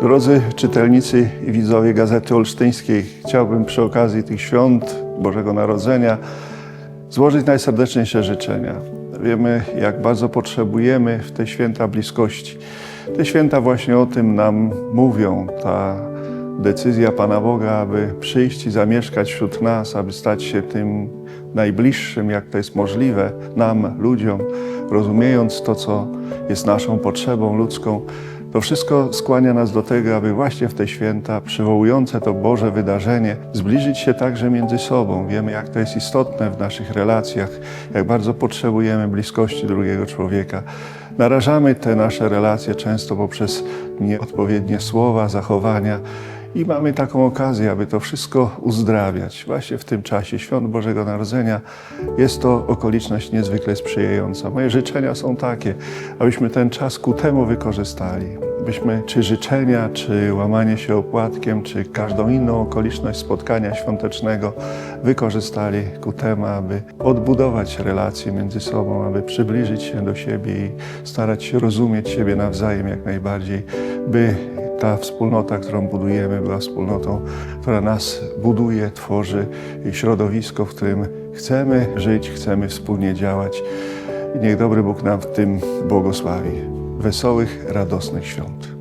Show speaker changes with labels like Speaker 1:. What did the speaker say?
Speaker 1: Drodzy czytelnicy i widzowie Gazety Olsztyńskiej, chciałbym przy okazji tych świąt Bożego Narodzenia złożyć najserdeczniejsze życzenia. Wiemy, jak bardzo potrzebujemy w te święta bliskości. Te święta właśnie o tym nam mówią. Ta decyzja Pana Boga, aby przyjść i zamieszkać wśród nas, aby stać się tym najbliższym, jak to jest możliwe, nam, ludziom, rozumiejąc to, co jest naszą potrzebą ludzką. To wszystko skłania nas do tego, aby właśnie w te święta, przywołujące to Boże wydarzenie, zbliżyć się także między sobą. Wiemy, jak to jest istotne w naszych relacjach, jak bardzo potrzebujemy bliskości drugiego człowieka. Narażamy te nasze relacje często poprzez nieodpowiednie słowa, zachowania. I mamy taką okazję, aby to wszystko uzdrawiać. Właśnie w tym czasie Świąt Bożego Narodzenia jest to okoliczność niezwykle sprzyjająca. Moje życzenia są takie, abyśmy ten czas ku temu wykorzystali. Byśmy czy życzenia, czy łamanie się opłatkiem, czy każdą inną okoliczność spotkania świątecznego wykorzystali ku temu, aby odbudować relacje między sobą, aby przybliżyć się do siebie i starać się rozumieć siebie nawzajem jak najbardziej, by ta wspólnota, którą budujemy, była wspólnotą, która nas buduje, tworzy środowisko, w którym chcemy żyć, chcemy wspólnie działać. I niech dobry Bóg nam w tym błogosławi. Wesołych, radosnych świąt.